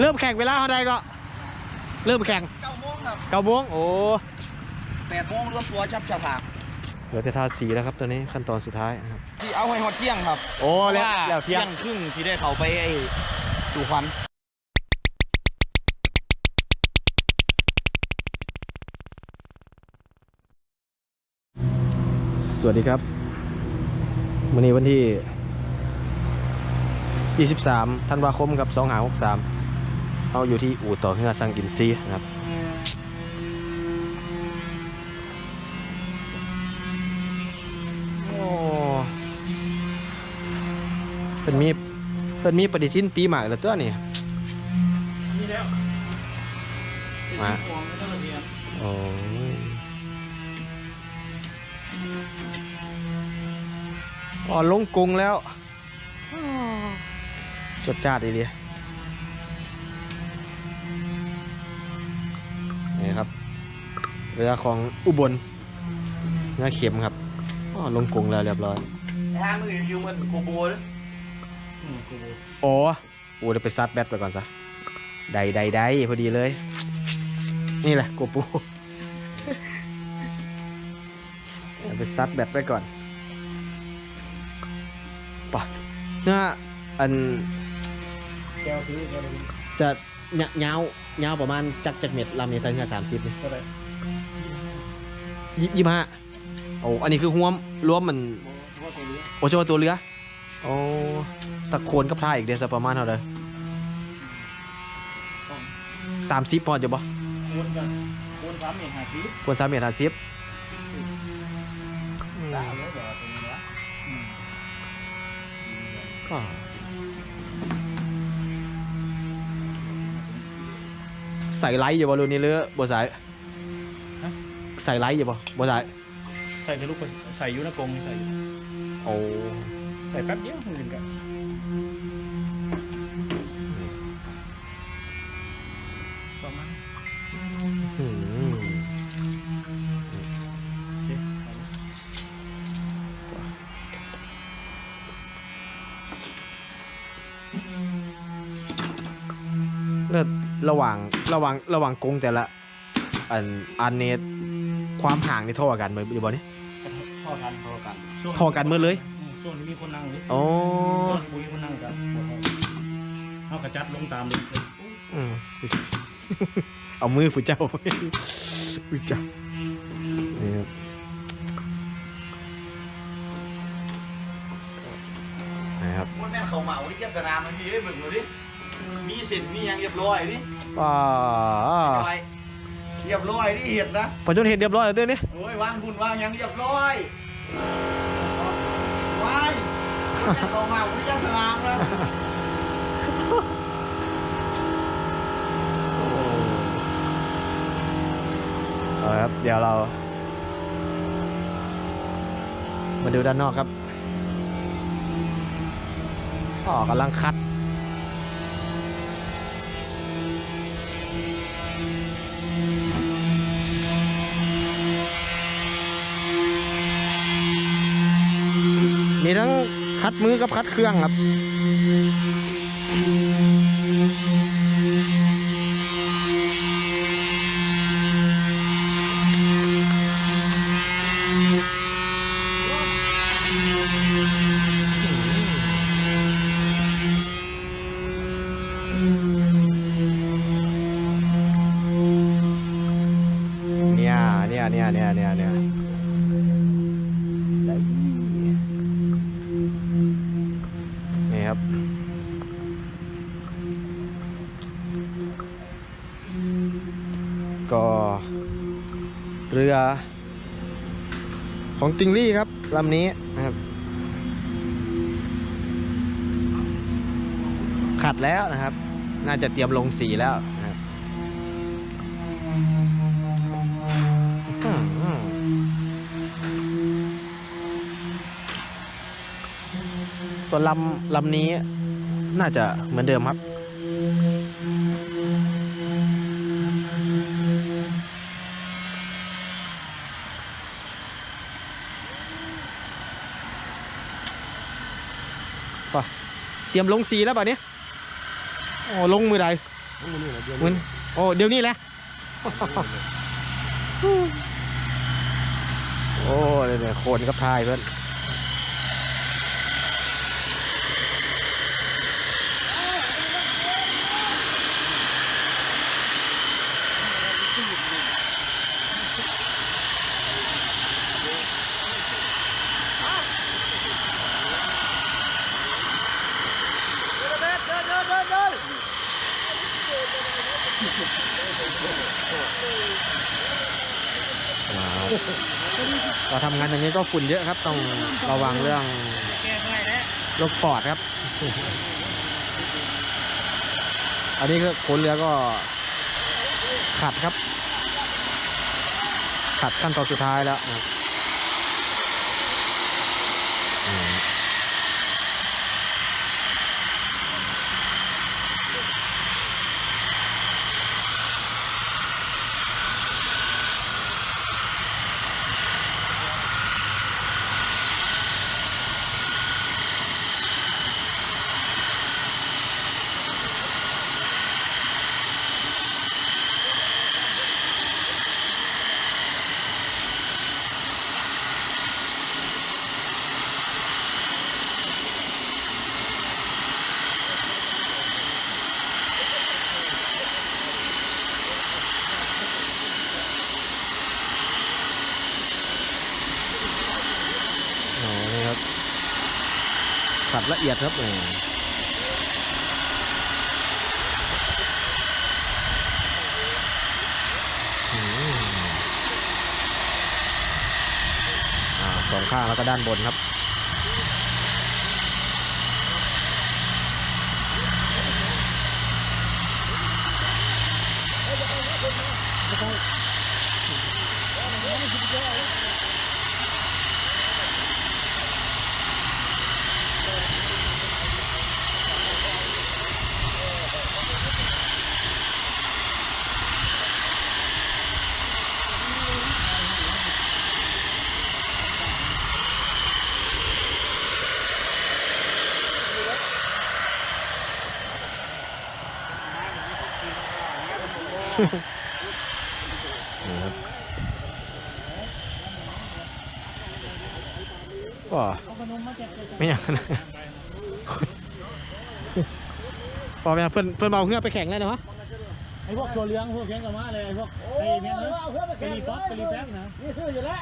เริ่มแข่งเวลาเท่าใดก็ เริ่มแข่งเก้าโมงครับเก้าโมงโอ้แปดโมงรวมตัวจับจับผักเหลือแต่ทาสีแล้วครับตัวนี้ขั้นตอนสุดท้ายนะครับที่เอาให้ฮอดเที่ยงครับ โอ้แล้วพราะาแล้วเที่ยงครึ่งที่ได้เขาไปไอ้ดูควันสวัสดีครับวันนี้วันที่ 23 ธันวาคมกับ2หา63 เราอยู่ที่อู่ต่อเฮือสังกินซีนะครับโอ้เป็นมีเป็นมีปฏิทินปีใหม่แล้วตัวนี่นี่แล้วมาฟองไม่ต้องระเบียงโอ้ยอ๋อลงกรุงแล้วอ้อจดจ้าดดีๆนี่ครับ เรือของอุบลเนื้อเข็มครับอ๋อลงกรุงแล้วเรียบร้อยไอ้ห้างมือรีวิวมันโกโบเลยอืมโกโบโอ้โอ้เดี๋ยวไปซัดแบตไปก่อนซะได้ได้ได้พอดีเลย นี่แหละโกปูเดี๋ยวไปซัดแบตไปก่อนปะเนี่ยอันแก้วซื้อแก้วซื้อจะยะยาวยาวประมาณจักจักเม็ดลำนี้ตั้งแต่สามสิบนี่เท่าไหร่ยี่ ยี่ห้าโอ้อันนี้คือรวมรวมมันว่าตัวนี้โอ้เฉพาะตัวเรือโอ้ตะโคนกับท่าอีกเดือนสักประมาณเท่าไหร่สามสิบพอจะบ่วนกันวนสามเมตรห้าสิบควรสามเมตรห้าสิบตามเลยเดี๋ยวตัวนี้ละอืมก็ใส่ไลท์อยู่บ่รุ่นนี้หรือบ่ใส่ ใส่ไลท์อยู่บ่บ่ใส่ใส่ในลูกใส่อยูนะกรงใส่โอ้ใส่แป๊บเดียวมันถึงกันประมาณหืมโอเคเลือดระหว่างระหว่างระหว่างกรงแต่ละ อันอันเนต ความห่างนี่เท่ากันไหมอยู่บ่นี่พอกันพอกันช่วงเท่ากันหมืดเลยอืมช่วงนี้มีคนนั่งเลยโอ้ช่วงนี้มีคนนั่งกันเอากระจัดลงตามเลยอืมเอามือผู้เจ้าผู้เจ้านี่ครับนะครับว่าแม่เขาเหมาที่เก็บสนามมันมีได้เบิ่งดูดิมีสินมีหยังเรียบร้อยดิอ่าเรียบร้อย เรียบร้อยดิเห็ดนะพอจนเห็นเรียบร้อยแล้วด้วยนี่โอ้ยวางคุณวางหยังเรียบร้อยว้ายแม่เขาเหมาที่เก็บสนามนะเอาละครับ เดี๋ยวเรา มาดูด้านนอกครับอ๋อกำลังคัด คัดมือกับคัดเครื่องครับ รือของติงลี่ครับลำนี้นะครับขัดแล้วนะครับ น่าจะเตรียมลงสีแล้วนะครับส่วนลำลำนี้น่าจะเหมือนเดิมครับ ป่ะเตรียมลงสีแล้วป่ะเนี้ยโอ้ลงมือใดมันนี่แหละเดือนมันโอ้เดี๋ยวนี้แหละโอ้เนี่ยเนี่ยโคนกับทายเพื่อน เราทำงานอย่างนี้ก็ฝุ่นเยอะครับ ต้องระวังเรื่องโรคปอดครับ อันนี้ก็ขนเรือก็ขัดครับ ขัดขั้นตอนสุดท้ายแล้ว ครับขัดละเอียดครับอืมอืมอ่าสองข้างแล้วก็ด้านบนครับ นี่ครับว้าไม่อยากนะพอไปเพื่อนเพื่อนเบาเพื่อไปแข่งเลยนะวะไอพวกตัวเลี้ยงพวกแข้งกับมาเลยไอพวกไอเนี้ยนะไปรีฟอสไปรีแฟกนะนี่ซื้ออยู่แล้ว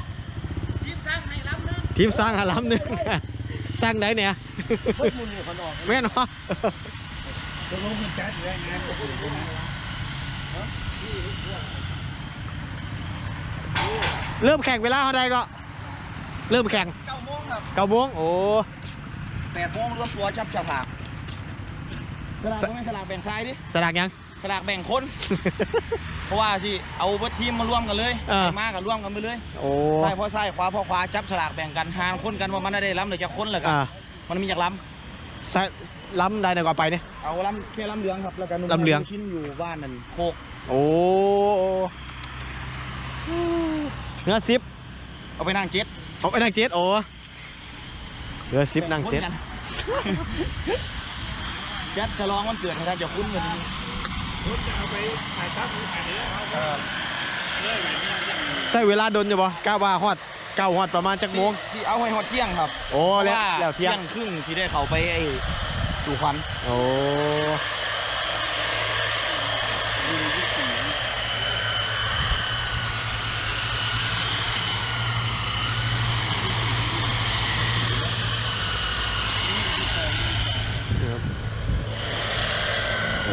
ยิ้มสร้างให้ล้ำนึงทีมสร้างหาล้ำนึ่งสร้างไหนเนี่ยแม่นวะตัวลงมันจัดอยู่แล้วง เริ่มแข่งเวลาเท่าใดก็ เริ่มแข่งเก้าโมงครับเก้าโมงโอ้แปดโมงรวมตัวจับฉลากสลากก็ไม่ฉลากแบ่งซ้ายดิสลากยังฉลากแบ่งคน เพราะว่าที่เอาเบิดทีมมาร่วมกันเลยเออใครมากับร่วมกันไปเลยโอ้ซ้ายพอซ้ายขวาพอขวาจับฉลากแบ่งกันหางคนกันว่ามันได้ล้ำหรือจะคนเหรอครับอ่ามันมีจากล้สะล้ำได้ในกว่าไปเนี่ยำเอาล้ำแค่ล้ำเหลืองครับแล้วกันล้ำเหลืองชิ้นอยู่บ้านนั่นโคก โอ้เนื้อซิปเอาไปนั่งเจ็ดเอาไปนั่งเจ็ดโอ้เนื้อซิปนั่งเจ็ดแบ่คกัยัดฉลองวันเกิดนะครับจะคุ้นกันนี้ใช้เวลาโดนอยู่ปะก้าวว่าฮอดเก้าฮอดประมาณจักโมงที่เอาให้ฮอดเที่ยงครับ โอ้แล้วพราะาแล้วเที่ยงครึ่งที่ได้เขาไปไอ้ดูควันโอ้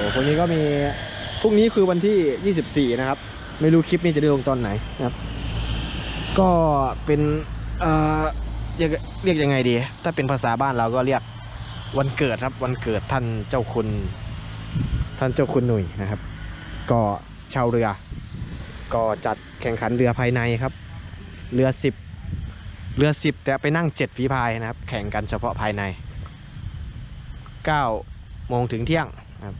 โอ้คนนี้ก็มีพรุ่งนี้คือวันที่ 24 นะครับ ไม่รู้คลิปนี้จะได้ลงตอนไหนนะครับ ก็เป็นเอ่อเรียกเรียกยังไงดี ถ้าเป็นภาษาบ้านเราก็เรียกวันเกิดครับ วันเกิดท่านเจ้าคุณ ท่านเจ้าคุณหนุ่ยนะครับ ก็ชาวเรือ ก็จัดแข่งขันเรือภายในครับ เรือสิบเรือสิบแต่ไปนั่งเจ็ดฝีพายนะครับ แข่งกันเฉพาะภายใน9โมงถึงเที่ยงนะครับ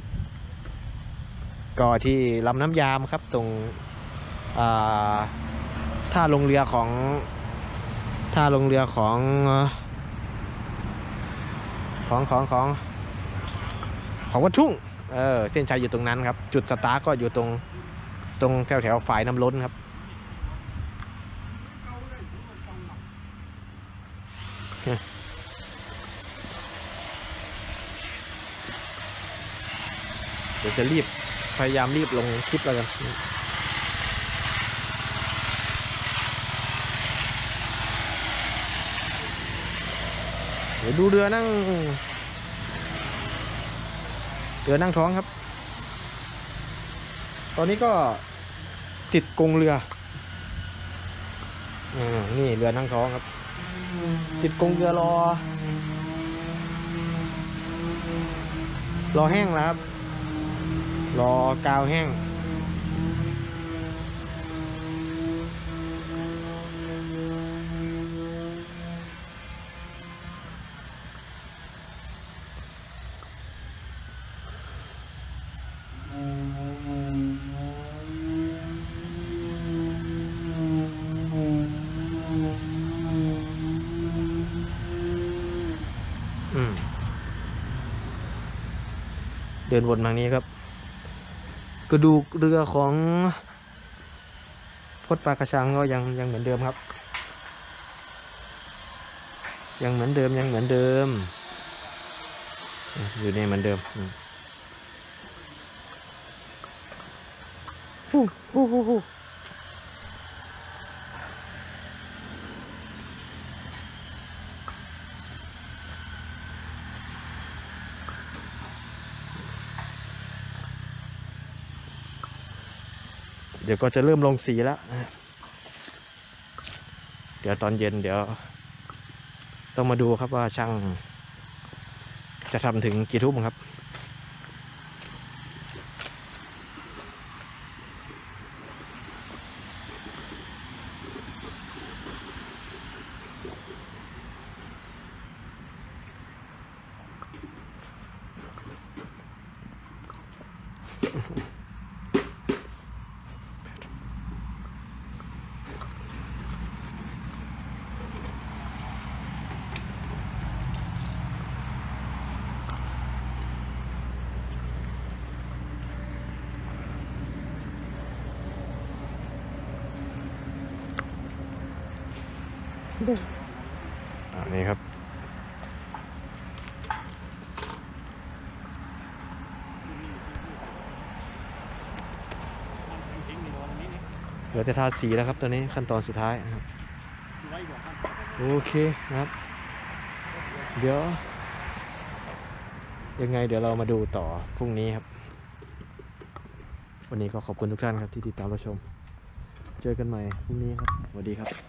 ก็ที่ลำน้ำยามครับตรงท่าลงเรือของท่าลงเรือของของของของของวัดทุ่งเออเส้นชัยอยู่ตรงนั้นครับ จุดสตาร์ก็อยู่ตรงตรงแถวแถวๆฝายน้ำล้นครับ เดี๋ยวจะรีบ พยายามรีบลงคลิปแล้วกันเดี๋ยวดูเรือนั่ง เรือนั่งท้องครับ ตอนนี้ก็ติดกงเรืออ่านี่เรือนั่งท้องครับ ติดกงเรือรอ รอแห้งแล้วครับ รอกาวแห้ง เดินวนทางนี้ครับ กระดูกเรือของพดปลากระชังก็ยังยังเหมือนเดิมครับ ยังเหมือนเดิมยังเหมือนเดิม อยู่ในเหมือนเดิมอืมฮู้ฮู้ฮู้ ดี๋ยวก็จะเริ่มลงสีแล้ว เดี๋ยวตอนเย็นเดี๋ยว ต้องมาดูครับว่าช่าง จะทำถึงกี่ทุ่มครับ อ่านี่ครับ เหลือจะทาสีแล้วครับตอนนี้ขั้นตอนสุดท้ายครับโอเคนะครับ เดี๋ยว ยังไงเดี๋ยวเรามาดูต่อพรุ่งนี้ครับ วันนี้ก็ขอบคุณทุกท่านครับที่ติดตามรับชม เจอกันใหม่พรุ่งนี้ครับสวัสดีครับ